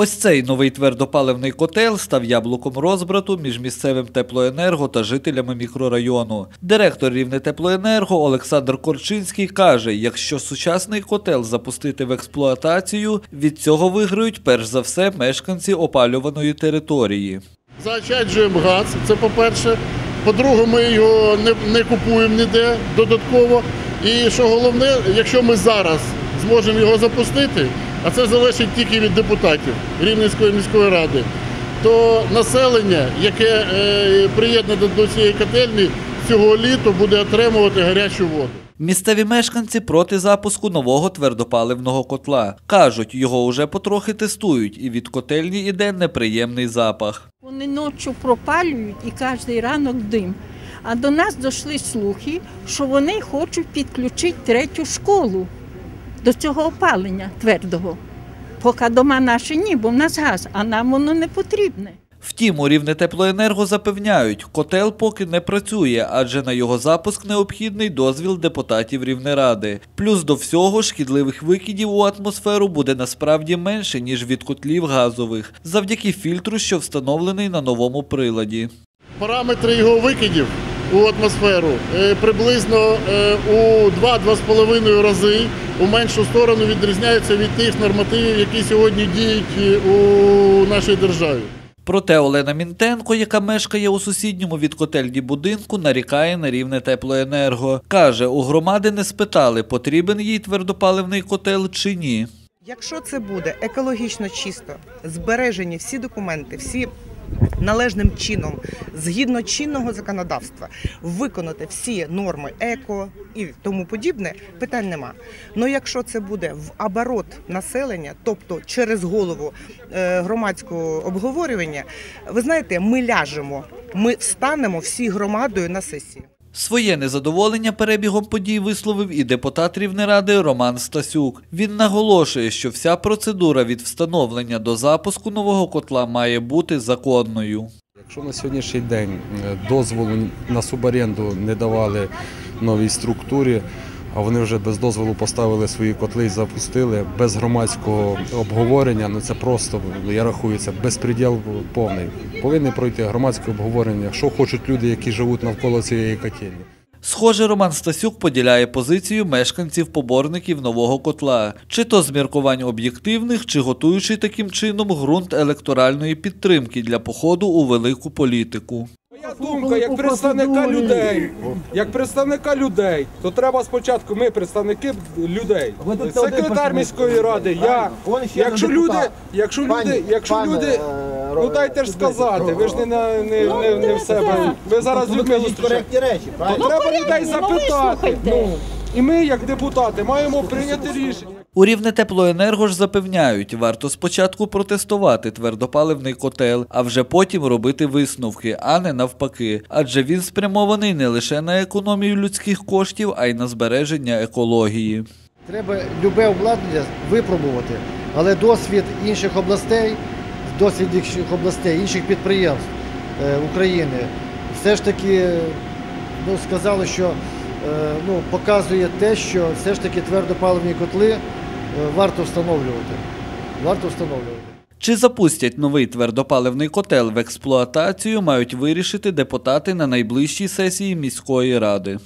Ось цей новий твердопаливний котел став яблуком розбрату між місцевим теплоенерго та жителями мікрорайону. Директор Рівне теплоенерго Олександр Корчинський каже: якщо сучасний котел запустити в експлуатацію, від цього виграють перш за все мешканці опалюваної території. Заощаджуємо газ, це по-перше. По-друге, ми його не, не купуємо ніде додатково. І що головне, якщо ми зараз зможемо його запустити, а це залежить тільки від депутатів Рівненської міської ради, то населення, яке е, приєднане до цієї котельні, цього літу буде отримувати гарячу воду. Місцеві мешканці проти запуску нового твердопаливного котла. Кажуть, його уже потрохи тестують, і від котельні йде неприємний запах. Вони ночі пропалюють і кожен ранок дим. А до нас дійшли слухи, що вони хочуть підключити третю школу до цього опалення твердого. Поки дома наші ні, бо в нас газ, а нам воно не потрібне. Втім, у Рівне теплоенерго запевняють, котел поки не працює, адже на його запуск необхідний дозвіл депутатів Рівнеради. Плюс до всього шкідливих викидів у атмосферу буде насправді менше, ніж від котлів газових, завдяки фільтру, що встановлений на новому приладі. Параметри його викидів у атмосферу е, приблизно е, у 2-2,5 рази у меншу сторону відрізняються від тих нормативів, які сьогодні діють е, у нашій державі. Проте Олена Мінтенко, яка мешкає у сусідньому від котельні будинку, нарікає на рівне теплоенерго. Каже, у громади не спитали, потрібен їй твердопаливний котел чи ні. Якщо це буде екологічно чисто, збережені всі документи, всі належним чином, згідно чинного законодавства, виконати всі норми еко і тому подібне, питань нема. Ну якщо це буде в оборот населення, тобто через голову е, громадського обговорювання, ви знаєте, ми ляжемо, ми встанемо всі громадою на сесії. Своє незадоволення перебігом подій висловив і депутат Рівнеради Роман Стасюк. Він наголошує, що вся процедура від встановлення до запуску нового котла має бути законною. Якщо на сьогоднішній день е, дозволу на суборенду не давали новій структурі, а вони вже без дозволу поставили свої котли і запустили без громадського обговорення, ну це просто я рахую, це безпреділ повний. Повинні пройти громадське обговорення, що хочуть люди, які живуть навколо цієї котельні. Схоже, Роман Стасюк поділяє позицію мешканців-поборників нового котла, чи то з міркувань об'єктивних, чи готуючи таким чином ґрунт електоральної підтримки для походу у велику політику. Моя думка, як представника людей, як представника людей, то треба спочатку ми, представники людей, секретар міської ради, я. Якщо люди, якщо люди, якщо люди, ну дайте ж сказати, ви ж не на не, не, не в себе. Ви зараз Людмилу зустрічаєте. речі, То правильно? треба людей Ну, запитати. Ну і ми, як депутати, маємо прийняти рішення. У Рівне теплоенерго ж запевняють, варто спочатку протестувати твердопаливний котел, а вже потім робити висновки, а не навпаки. Адже він спрямований не лише на економію людських коштів, а й на збереження екології. Треба любе обладнання випробувати, але досвід інших областей, досвід інших областей, інших підприємств е, України все ж таки ну, сказали, що е, ну, показує те, що все ж таки твердопаливні котли варто встановлювати. Варто встановлювати. Чи запустять новий твердопаливний котел в експлуатацію, мають вирішити депутати на найближчій сесії міської ради.